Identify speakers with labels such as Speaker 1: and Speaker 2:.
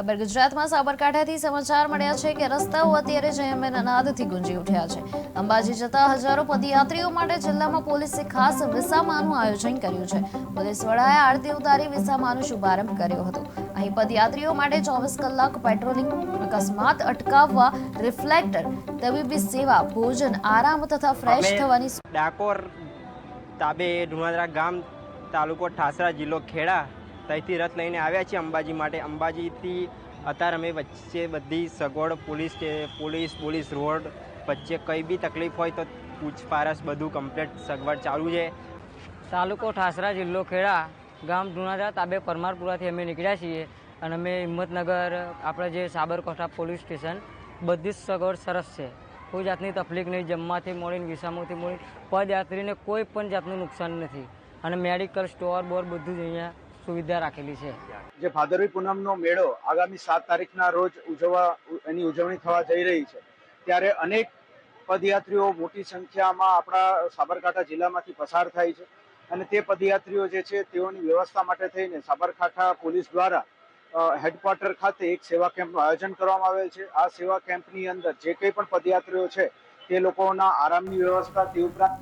Speaker 1: ખબર ગુજરાતમાં સાબરકાંઠાથી સમાચાર મળ્યા છે કે રસ્તાઓ અત્યારે જયમેન અનાદથી ગુંજી ઉઠ્યા છે. અંબાજી જતા હજારો પદયાત્રીઓ માટે જિલ્લામાં પોલીસે ખાસ વિસામાનું આયોજન કર્યું છે. પોલીસ વડાએ આરતી ઉતારી વિસામાનો શુભારંભ કર્યો હતો. અહીં પદયાત્રીઓ માટે ચોવીસ કલાક પેટ્રોલિંગ અકસ્માત અટકાવવા રિફ્લેક્ટર તબીબી સેવા ભોજન આરામ તથા ફ્રેશ થવાની
Speaker 2: ડાકોર તાબે ધુણાદરા ગામ તાલુકો ઠાસરા જિલ્લો ખેડા ત્યાંથી રથ લઈને આવ્યા છીએ અંબાજી માટે. અંબાજીથી અત્યારે અમે વચ્ચે બધી સગવડ, પોલીસ કે પોલીસ પોલીસ રોડ વચ્ચે કંઈ બી તકલીફ હોય તો પૂછપારછ બધું કમ્પ્લીટ સગવડ ચાલુ છે.
Speaker 3: તાલુકો ઠાસરા, જિલ્લો ખેડા, ગામ ધુણાદરા તાબે પરમારપુરાથી અમે નીકળ્યા છીએ અને અમે હિંમતનગર, આપણે જે સાબરકાંઠા પોલીસ સ્ટેશન, બધી જ સગવડ સરસ છે. કોઈ જાતની તકલીફ નહીં, જમવાથી મળીને વિસામોથી મળીને પદયાત્રીને કોઈ પણ જાતનું નુકસાન નથી. અને મેડિકલ સ્ટોર બોર બધું જ અહીંયા સુવિધા રાખેલી છે.
Speaker 4: જે ભાદરવી પૂનમનો મેળો આગામી સાત તારીખના રોજ ઉજવવા એની ઉજવણી થવા જઈ રહી છે. ત્યારે અનેક પદયાત્રીઓ મોટી સંખ્યામાં આપણા સાબરકાંઠા જિલ્લામાંથી પસાર થાય છે અને તે પદયાત્રીઓ જે છે તેઓની વ્યવસ્થા માટે થઈને સાબરકાંઠા પોલીસ દ્વારા હેડક્વાર્ટર ખાતે એક સેવા કેમ્પનું આયોજન કરવામાં આવેલ છે. આ સેવા કેમ્પની અંદર જે કંઈ પણ પદયાત્રીઓ છે તે લોકોના આરામની વ્યવસ્થા તે ઉપરાંત